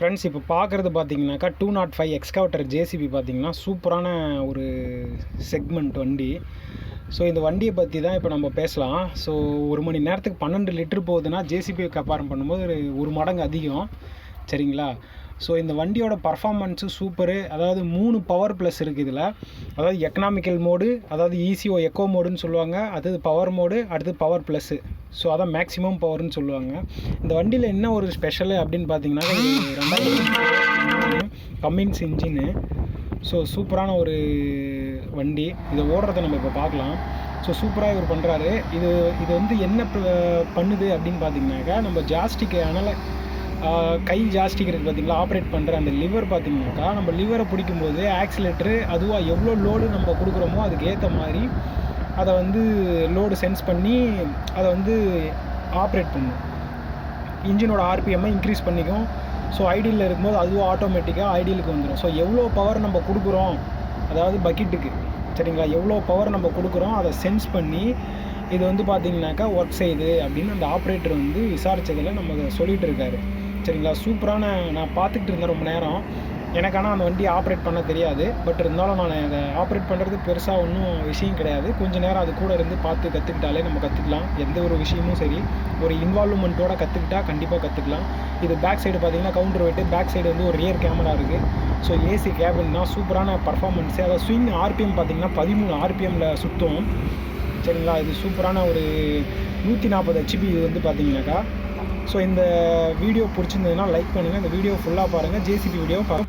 Friends இப்போ பார்க்குறது பார்த்தீங்கன்னாக்கா two nought five excavator JCB பார்த்தீங்கன்னா சூப்பரான ஒரு செக்மெண்ட் வண்டி. ஸோ இந்த வண்டியை பற்றி தான் இப்போ நம்ம பேசலாம். ஸோ ஒரு மணி நேரத்துக்கு பன்னெண்டு லிட்டர் போகுதுன்னா ஜேசிபி கம்பேர் பண்ணும்போது ஒரு ஒரு மடங்கு அதிகம். சரிங்களா? ஸோ இந்த வண்டியோட பர்ஃபார்மன்ஸு சூப்பரு அதாவது மூணு பவர் ப்ளஸ் இருக்குது இதில். அதாவது எக்கனாமிக்கல் மோடு அதாவது ஈசிஓ எக்கோ மோடுன்னு சொல்லுவாங்க. அடுத்தது பவர் மோடு அடுத்தது பவர் ப்ளஸ்ஸு ஸோ அதான் மேக்ஸிமம் பவர்னு சொல்லுவாங்க. இந்த வண்டியில் என்ன ஒரு ஸ்பெஷலு அப்படின்னு பார்த்தீங்கன்னா இது ரெண்டாயிரத்தி கம்மின்ஸ் இன்ஜினு ஸோ சூப்பரான ஒரு வண்டி. இதை ஓடுறத நம்ம இப்போ பார்க்கலாம். ஸோ சூப்பராக இவர் பண்ணுறாரு இது இது வந்து என்ன பண்ணுது அப்படின்னு பார்த்தீங்கன்னாக்கா நம்ம ஜாஸ்டிக்கு அனலை கை ஜாஸ்டிக் இருக்குது பார்த்தீங்களா? ஆப்ரேட் பண்ணுற அந்த லிவர் பார்த்தீங்கன்னாக்கா நம்ம லிவரை பிடிக்கும்போது ஆக்சிலேட்டரு அதுவாக எவ்வளோ லோடு நம்ம கொடுக்குறோமோ அதுக்கு ஏற்ற மாதிரி அதை வந்து லோடு சென்ஸ் பண்ணி அதை வந்து ஆப்ரேட் பண்ணும். இன்ஜினோட ஆர்பிஎம்மை இன்க்ரீஸ் பண்ணிக்கும். ஸோ ஐடியில் இருக்கும்போது அதுவும் ஆட்டோமேட்டிக்காக ஐடியலுக்கு வந்துடும் ஸோ எவ்வளோ பவர் நம்ம கொடுக்குறோம்? அதாவது பக்கெட்டுக்கு சரிங்களா? எவ்வளோ பவர் நம்ம கொடுக்குறோம்? அதை சென்ஸ் பண்ணி இது வந்து பார்த்திங்கனாக்கா ஒர்க் செய்யுது அப்படின்னு அந்த ஆப்ரேட்டர் வந்து விசாரித்ததில் நம்ம அதை இருக்காரு. சரிங்களா? சூப்பரான நான் பார்த்துக்கிட்டு இருந்தேன் ரொம்ப நேரம். எனக்கு ஆனால் அந்த வண்டியை ஆப்ரேட் பண்ண தெரியாது. பட் இருந்தாலும் நான் அதை ஆப்ரேட் பண்ணுறது பெருசாக ஒன்றும் விஷயம் கிடையாது. கொஞ்சம் நேரம் அது கூட இருந்து பார்த்து கற்றுக்கிட்டாலே நம்ம கற்றுக்கலாம் எந்த ஒரு விஷயமும் சரி. ஒரு இன்வால்வ்மெண்ட்டோட கற்றுக்கிட்டா கண்டிப்பாக கற்றுக்கலாம் இது பேக் சைடு பார்த்தீங்கன்னா கவுண்டர் வெயிட்டு பேக் சைடு வந்து ஒரு ரியர் கேமரா இருக்குது ஸோ ஏசி கேபின் தான். சூப்பரான பர்ஃபார்மன்ஸு அதாவது ஸ்விங் ஆர்பிஎம் பார்த்தீங்கன்னா பதிமூணு ஆர்பிஎம்மில் சுற்றும் சரிங்களா? இது சூப்பரான ஒரு நூற்றி நாற்பது ஹெச்பி இது வந்து பார்த்தீங்கன்னாக்கா ஸோ இந்த வீடியோ பிடிச்சிருந்ததுன்னா லைக் பண்ணுங்கள் இந்த வீடியோ ஃபுல்லாக பாருங்கள் ஜேசிபி வீடியோ